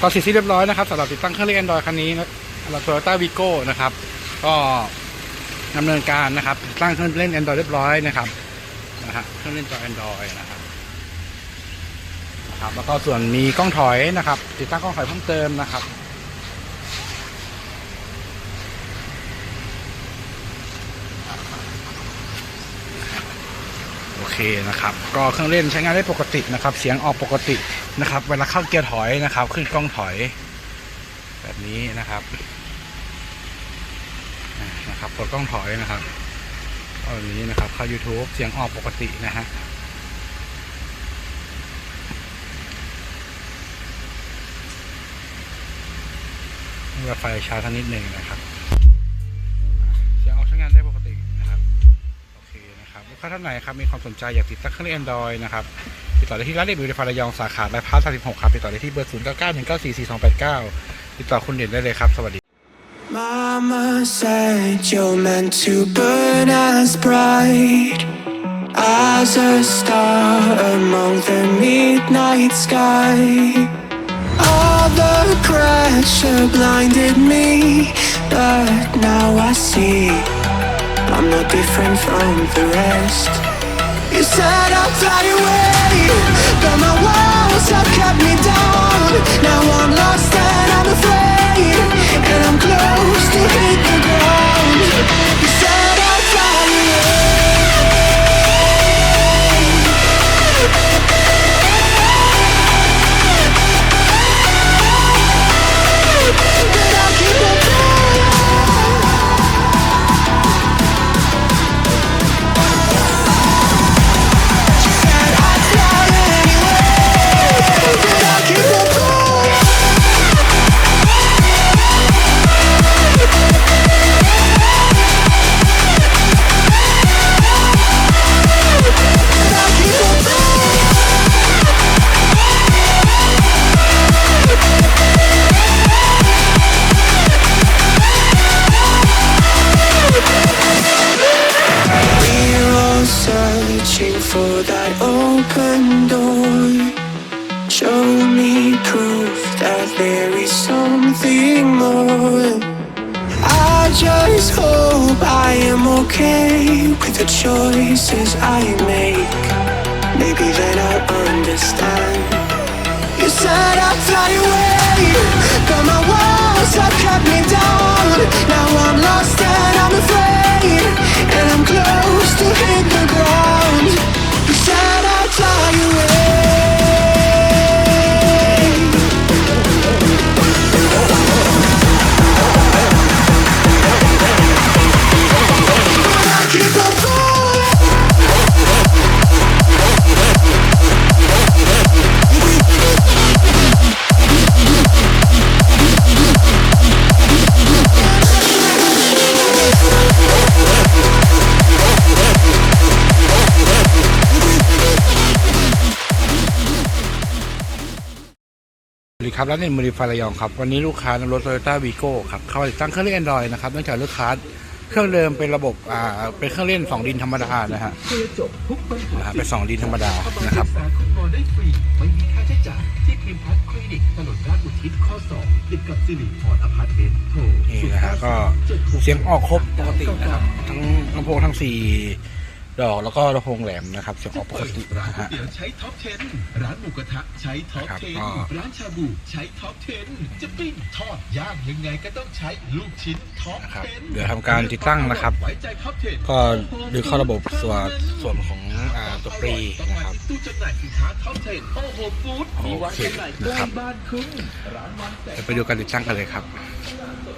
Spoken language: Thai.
ก็เสร็จสิ้นเรียบร้อยนะครับสำหรับติดตั้งเครื่องเล่น Android คันนี้นะสำหรับ Toyota Vigo นะครับ ก็ดำเนินการนะครับติดตั้งเครื่องเล่น Android เรียบร้อยนะครับนะฮะเครื่องเล่นจอ Android นะครับนะครับ แล้วก็ส่วนมีกล้องถอยนะครับ ติดตั้งกล้องถอยเพิ่มเติมนะครับโอเคนะครับ ก็เครื่องเล่นใช้งานได้ปกตินะครับ เสียงออกปกติ นะครับเวลาเข้าเกียร์ถอยนะครับ ขึ้นกล้องถอย แบบนี้นะครับนะครับกดกล้องถอยนะครับแบบนี้นะครับเข้า YouTube เสียงออกปกตินะฮะเวลาไฟช้าสักนิดหนึ่งนะครับเสียงออกใช้งานได้ปกตินะครับ โอเคนะครับ ลูกค้าท่านไหนครับ มีความสนใจอยากติดตั้งเครื่องเล่น Android นะครับ ต่อได้ที่ร้านเด็กบิวในฟาระยองสาขาบายพาส36ครับติดต่อได้ที่เบอร์0 9 9 1 9 4 4 2 8 9 ติดต่อคุณเด่นได้เลยครับ สวัสดี Mama said you're meant to burn as bright as a star among the midnight sky. All the pressure blinded me, but now I see I'm not different from the rest. You said I'd fly away, but my walls have kept me down. Open door. Show me proof that there is something more. I just hope I am okay with the choices I make. Maybe then I'll understand. You said I'd fly away, but my walls have kept me down. สวัสดีครับร้านเน็ตมือรีไฟระยองครับ วันนี้ลูกค้านำรถ Toyota Vigo ครับ เข้าติดตั้งเครื่องเล่น Android นะครับเนื่องจากลูกค้า เครื่องเดิมเป็นระบบอ่าเป็นเครื่องเล่น2ดินธรรมดานะฮะเคลียร์จบทุกปัญหานะฮะเป็น2ดินธรรมดานะครับปรึกษาคุณหมอได้ฟรีไม่มีค่าใช้จ่ายที่พิมพัฒน์คลินิกถนนราชอุทิศข้อสองติดกับสิริพรอพาร์ตเมนต์โทรนี่นะฮะก็เสียงออกครบปกตินะครับทั้งลำโพงทั้ง4 ดอกแล้วก็ลำโพงแหลมนะครับเสียงออกปกติร้านนะก๋วยฮะเตี๋ยวใช้ท็อป10ร้านหมูกระทะใช้ท็อปครับ10ก็ร้านชาบูใช้ท็อป10จะปิ้งทอดย่างยังไงก็ต้องใช้ลูกชิ้นท็อปนะครับ10เดี๋ยวทำการติดตั้งนะครับ ไว้ใจท็อป10 ก็ดึงเข้าระบบส่วนส่วนของอ่าตัวปรีนะครับ ตู้จำหน่ายสินค้าท็อป10โอ้โหฟู้ดมีวางจำหน่ายใกล้นะครับบ้านคุณร้านวันแสงเดี๋ยวไปดูการติดตั้งกันเลยครับส